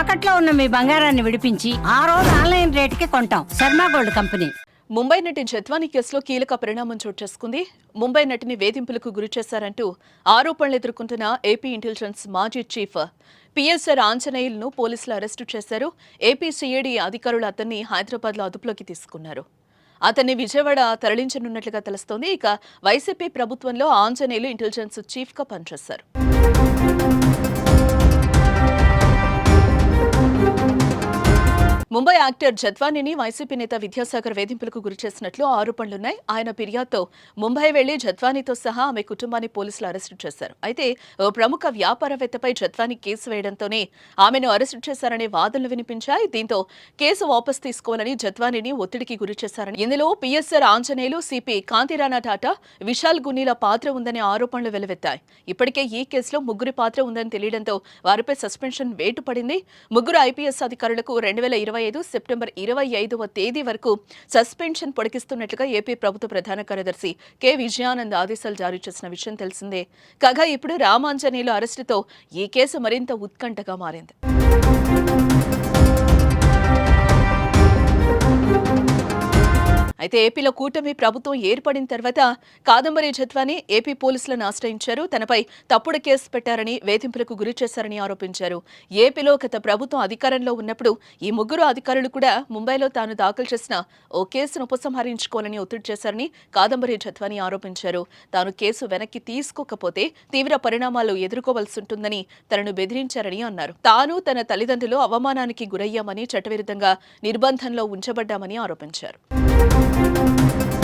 తాకట్లో ఉన్న మీ బంగారాన్ని విడిపించి ఆ రోజు ఆన్లైన్ రేటుకి కొంటాం. Sharma gold company. ముంబై నటి జత్వాని కేసులో కీలక పరిణామం చోటు చేసుకుంది. ముంబై నటిని వేధింపులకు గురి చేశారంటూ ఆరోపణలు ఎదుర్కొంటున్న ఏపీ ఇంటెలిజెన్స్ మాజీ చీఫ్ పిఎస్ఆర్ ఆంజనేయులను పోలీసులు అరెస్టు చేశారు. ఏపీ సిఐడి అధికారులు అతన్ని హైదరాబాద్లో అదుపులోకి తీసుకున్నారు. అతన్ని విజయవాడ తరలించనున్నట్లుగా తెలుస్తోంది. ఇక వైసీపీ ప్రభుత్వంలో ఆంజనేయులు ఇంటెలిజెన్స్ చీఫ్గా పనిచేశారు. ముంబై యాక్టర్ జద్వానిని వైసీపీ నేత విద్యాసాగర్ వేధింపులకు గురి చేసినట్లు ఆరోపణలున్నాయి. ఆయన ఫిర్యాదుతో ముంబై వెళ్ళి జద్వానితో సహా ఆమె కుటుంబాన్ని పోలీసులు అరెస్టు చేశారు. అయితే ఓ ప్రముఖ వ్యాపారవేత్తపై జద్వాని కేసు వేయడంతోనే ఆమెను అరెస్టు చేశారనే వాదనలు వినిపించాయి. దీంతో కేసు వాపస్ తీసుకోవాలని జద్వానిని ఒత్తిడికి గురి చేశారని. ఇందులో పిఎస్ఆర్ ఆంజనేయులు సిపి కాంతిరాణా టాటా విశాల్ గునీల పాత్ర ఉందనే ఆరోపణలు వెలువెత్తాయి. ఇప్పటికే ఈ కేసులో ముగ్గురి పాత్ర ఉందని తెలియడంతో వారిపై సస్పెన్షన్ వేటు పడింది. ముగ్గురు ఐపీఎస్ అధికారులకు రెండు వేల ఇరవై ఐదు సెప్టెంబర్ ఇరవై ఐదవ తేదీ వరకు సస్పెన్షన్ పొడికిస్తున్నట్లుగా ఏపీ ప్రభుత్వ ప్రధాన కార్యదర్శి కె. విజయానంద్ ఆదేశాలు జారీ చేసిన విషయం తెలిసిందే. కాగా ఇప్పుడు రామాంజనేయుల అరెస్టుతో ఈ కేసు మరింత ఉత్కంఠగా మారింది. అయితే ఏపీలో కూటమి ప్రభుత్వం ఏర్పడిన తర్వాత కాదంబరి జత్వాని ఏపీ పోలీసులను ఆశ్రయించారు. తనపై తప్పుడు కేసు పెట్టారని వేధింపులకు గురి చేశారని ఆరోపించారు. ఏపీలో గత ప్రభుత్వం అధికారంలో ఉన్నప్పుడు ఈ ముగ్గురు అధికారులు కూడా ముంబైలో తాను దాఖలు చేసిన ఓ కేసును ఉపసంహరించుకోవాలని ఒత్తిడి చేశారని కాదంబరి జత్వాని ఆరోపించారు. తాను కేసు వెనక్కి తీసుకోకపోతే తీవ్ర పరిణామాలు ఎదుర్కోవాల్సి ఉంటుందని తనను బెదిరించారని అన్నారు. తాను తన తల్లిదండ్రులు అవమానానికి గురయ్యామని చట్టవిరుద్ధంగా నిర్బంధంలో ఉంచబడ్డామని ఆరోపించారు. Música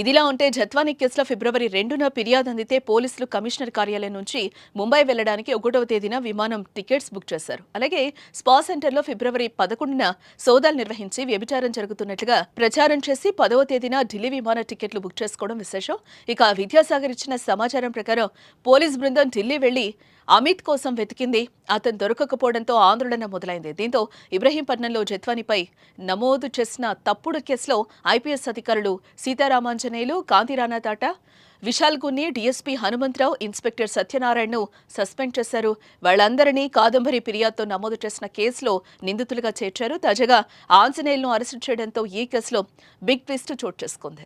ఇదిలా ఉంటే జత్వానీ కేసులో ఫిబ్రవరి రెండున ఫిర్యాదు అందితే పోలీసులు కమిషనర్ కార్యాలయం నుంచి ముంబై వెళ్ళడానికి ఒకటవ తేదీన విమానం టికెట్స్ బుక్ చేశారు. అలాగే స్పా సెంటర్లో ఫిబ్రవరి పదకొండున సోదాలు నిర్వహించి వ్యభిచారం జరుగుతున్నట్లుగా ప్రచారం చేసి పదవ తేదీన ఢిల్లీ విమాన టికెట్లు బుక్ చేసుకోవడం విశేషం. ఇక విద్యాసాగర్ ఇచ్చిన సమాచారం ప్రకారం పోలీస్ బృందం ఢిల్లీ వెళ్ళి అమిత్ కోసం వెతికింది. అతను దొరకకపోవడంతో ఆందోళన మొదలైంది. దీంతో ఇబ్రహీంపట్నంలో జత్వానిపై నమోదు చేసిన తప్పుడు కేసులో ఐపీఎస్ అధికారులు ఆంజనేయులు కాంతిరాణా తాట. విశాల్ గున్ని డీఎస్పీ హనుమంతరావు ఇన్స్పెక్టర్ సత్యనారాయణను సస్పెండ్ చేశారు. వాళ్ళందరినీ కాదంబరి ఫిర్యాదుతో నమోదు చేసిన కేసులో నిందితులుగా చేర్చారు. తాజాగా ఆంజనేయులను అరెస్టు చేయడంతో ఈ కేసులో బిగ్ ట్విస్ట్ చోటు చేసుకుంది.